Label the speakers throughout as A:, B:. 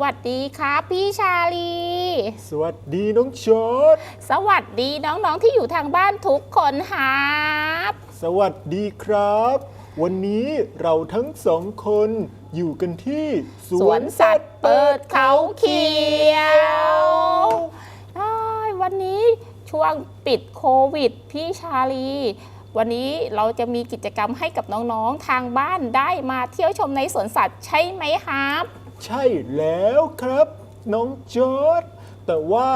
A: วัสดีครับพี่ชาลี
B: สวัสดีน้องชด
A: สวัสดีน้องๆที่อยู่ทางบ้านทุกคนครับ
B: สวัสดีครับ วันนี้เราทั้งสองคนอยู่กันที่
A: สวนสัตว์เปิดเขาเขียววันนี้ช่วงปิดโควิด พี่ชาลี วันนี้เราจะมีกิจกรรมให้กับน้องๆทางบ้านได้มาเที่ยวชมในสวนสัตว์ใช่ไหมครับ
B: ใช่แล้วครับ น้องจอร์ดแต่ว่า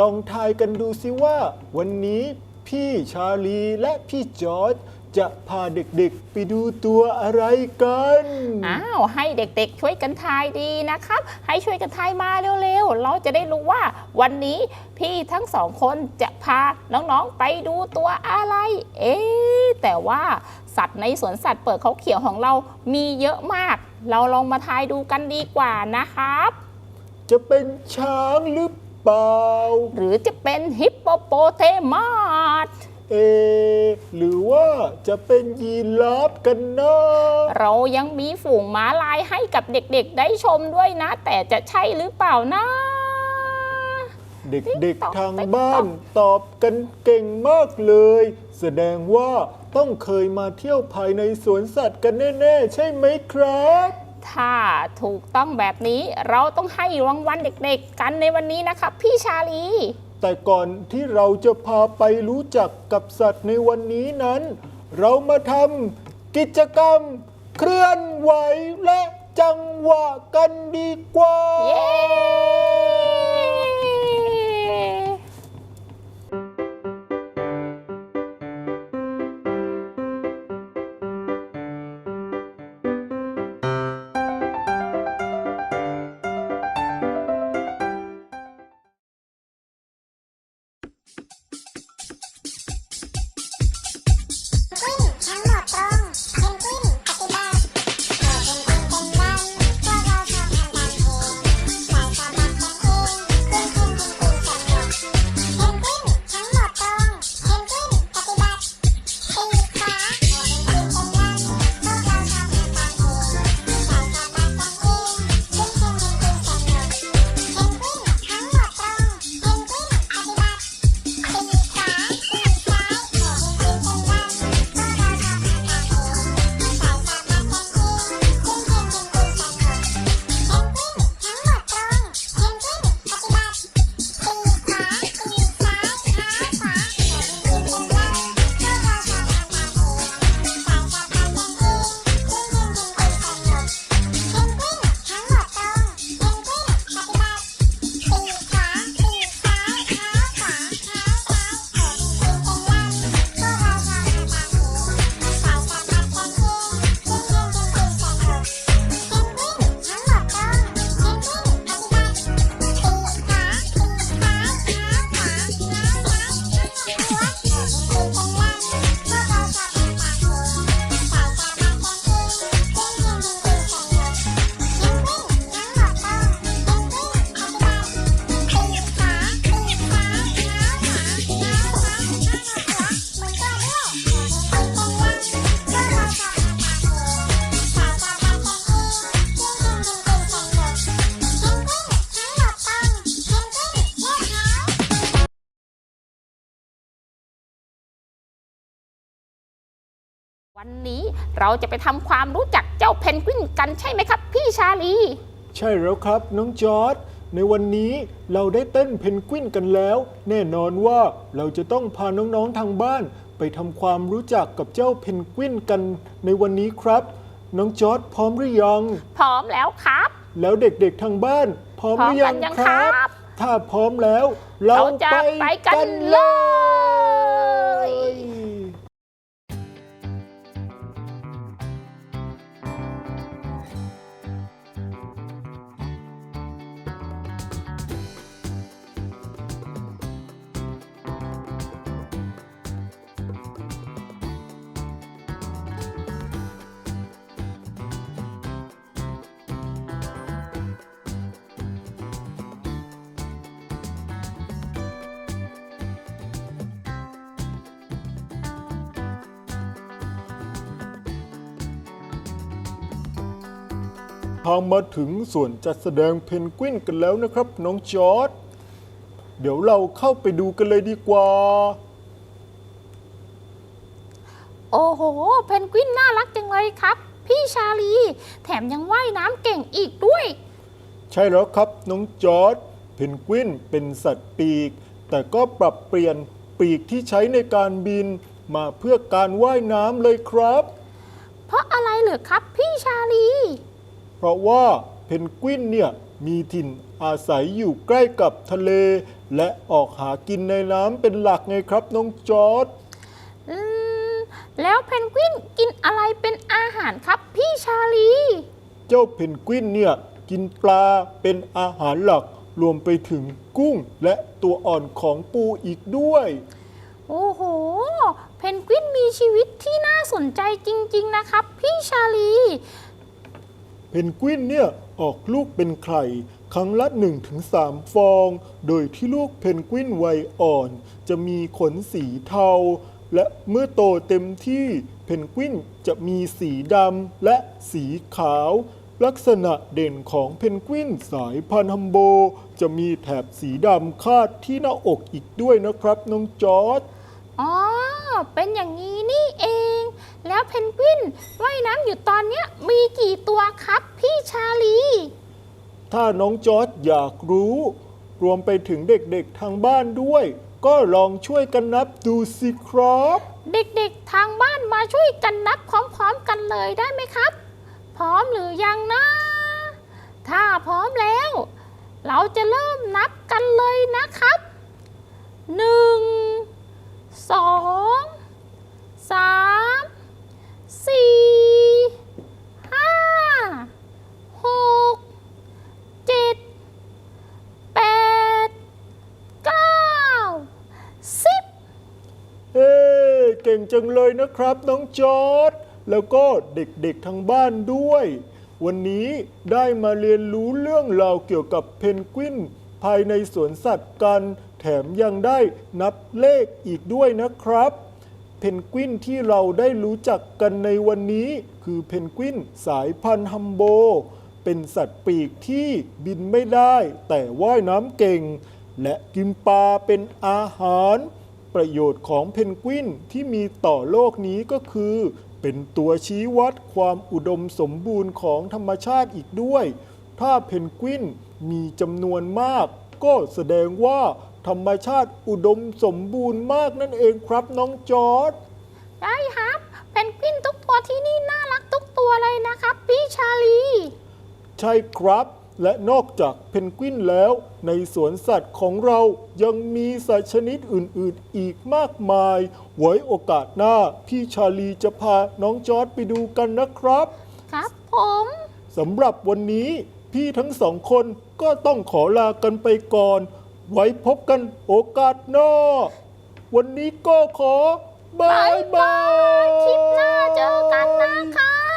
B: ลองทายกันดูสิว่า วันนี้พี่ชาลีและพี่จอร์ด จะพาเด็กๆไปดูตัวอะไรกัน
A: อ้าวให้เด็กๆช่วยกันทายดีนะครับ ให้ช่วยกันทายมาเร็วๆ เราจะได้รู้ว่าวันนี้พี่ทั้งสองคนจะพาน้องๆไปดูตัวอะไร เอ๊แต่ว่าสัตว์ในสวนสัตว์เปิดเขาเขียวของเรามีเยอะมาก เราลองมาทายดูกันดีกว่านะครับ
B: จะเป็นช้างหรือเปล่า
A: หรือจะเป็นฮิปโปโปเทมัส
B: เอ หรือว่าจะเป็นยีราฟกันนะ
A: เรายังมีฝูงม้าลายให้กับเด็กๆ ได้ชมด้วยนะ แต่จะใช่หรือเปล่านะ
B: เด็กๆทางบ้า
A: น
B: ตอบกันเก่งมากเลย แสดงว่าต้องเคยมาเที่ยวภายในสวนสัตว์กันแน่ๆ ใช่ไหมครับ
A: ถ้าถูกต้องแบบนี้เราต้องให้รางวัลเด็กๆ กันในวันนี้นะครับพี่ชาลี
B: แต่ก่อนที่เราจะพาไปรู้จักกับสัตว์ในวันนี้นั้น เรามาทำกิจกรรมเคลื่อนไหวและจังหวะกันดีกว่า
A: เย้
C: วันนี้เรา
A: จะไปทำความรู้จักเจ้าเพนกวินกันใช่ไหมครับ พี่ชาลี
B: ใช่แล้วครับ น้องจอร์ดในวันนี้เราได้เต้นเพนกวินกันแล้ว แน่นอนว่าเราจะต้องพาน้องๆทางบ้าน ไปทำความรู้จักกับเจ้าเพนกวินกันในวันนี้ครับ น้องจอร์ดพร้อมหรือยัง
A: พร้อมแล้วครับ
B: แล้วเด็กๆทางบ้าน พร้อมหรือยัง
A: พร้อมกันยัง
B: ครับ
A: ครับ
B: ถ้าพร้อมแล้ว เรา
A: เราจะไปกันเลย
B: ทางมาถึงส่วนจัดแสดงเพนกวินกันแล้วนะครับ น้องจอร์ดเดี๋ยวเราเข้าไปดูกันเลยดีกว่า
A: โอ้โห เพนกวินน่ารักจังเลยครับ พี่ชาลี แถมยังว่ายน้ำเก่งอีกด้วย
B: ใช่แล้วครับน้องจอร์ดเพนกวินเป็นสัตว์ปีก แต่ก็ปรับเปลี่ยนปีกที่ใช้ในการบินมาเพื่อการว่ายน้ำเลยครับ
A: เพราะอะไรเหรอครับพี่ชาลี
B: เพราะว่าเพนกวินเนี่ยมีถิ่นอาศัยอยู่ใกล้กับทะเล และออกหากินในน้ำเป็นหลักไงครับน้องจอร์ด
A: อืมแล้วเพนกวินกินอะไรเป็นอาหารครับพี่ชาลี
B: เจ้าเพนกวินเนี่ยกินปลาเป็นอาหารหลักรวมไปถึงกุ้งและตัวอ่อนของปูอีกด้วย
A: โอ้โห เพนกวินมีชีวิตที่น่าสนใจจริง ๆ นะครับ พี่ชาลี
B: เพนกวินเนี่ยออกลูกเป็นไข่ ครั้งละ 1-3 ฟอง โดยที่ลูกเพนกวินวัยอ่อน จะมีขนสีเทา และเมื่อโตเต็มที่เพนกวินจะมีสีดำและสีขาว ลักษณะเด่นของเพนกวินสายพันธุ์ฮัมโบ จะมีแถบสีดำคาดที่หน้าอกอีกด้วยนะครับน้องจอร์ด
A: อ๋อ เป็นอย่างนี้นี่เอง แล้วเพนกวินว่ายน้ำอยู่ตอนเนี้ยมีกี่ตัวครับพี่ชาลี
B: ถ้าน้องจอร์ดอยากรู้ รวมไปถึงเด็กๆทางบ้านด้วย ก็ลองช่วยกันนับดูสิครับ
A: เด็กๆทางบ้านมาช่วยกันนับพร้อมๆกันเลยได้ไหมครับ พร้อมหรือยังนะ ถ้าพร้อมแล้ว เราจะเริ่มนับกันเลยนะครับหนึ่งสองสามสี่ห้าหกเจ็ดแปดเก้าสิบ
B: เอ้เก่ง จังเลยนะครับน้องจอร์ดแล้วก็เด็กๆทางบ้านด้วย วันนี้ได้มาเรียนรู้เรื่องราวเกี่ยวกับเพนกวินภายในสวนสัตว์กัน แถมยังได้นับเลขอีกด้วยนะครับ เพนกวินที่เราได้รู้จักกันในวันนี้ คือเพนกวินสายพันธุ์ฮัมโบ เป็นสัตว์ปีกที่บินไม่ได้ แต่ว่ายน้ำเก่ง และกินปลาเป็นอาหาร ประโยชน์ของเพนกวินที่มีต่อโลกนี้ก็คือ เป็นตัวชี้วัดความอุดมสมบูรณ์ของธรรมชาติอีกด้วย ถ้าเพนกวินมีจำนวนมาก ก็แสดงว่าธรรมชาติอุดมสมบูรณ์มากนั่นเองครับน้องจอร์ด
A: ได้ครับเพนกวินทุกตัวที่นี่น่ารักทุกตัวเลยนะครับพี่ชาลี
B: ใช่ครับ และนอกจากเพนกวินแล้ว ในสวนสัตว์ของเรายังมีสัตว์ชนิดอื่นๆ อีกมากมาย ไว้โอกาสหน้า พี่ชาลีจะพาน้องจอร์ดไปดูกันนะครับ
A: ครับผม
B: สำหรับวันนี้ พี่ทั้งสองคนก็ต้องขอลากันไปก่อน ไว้พบกันโอกาสหน้า วันนี้ก็ขอ บายบาย
A: คลิปหน้าเจอกันนะครับ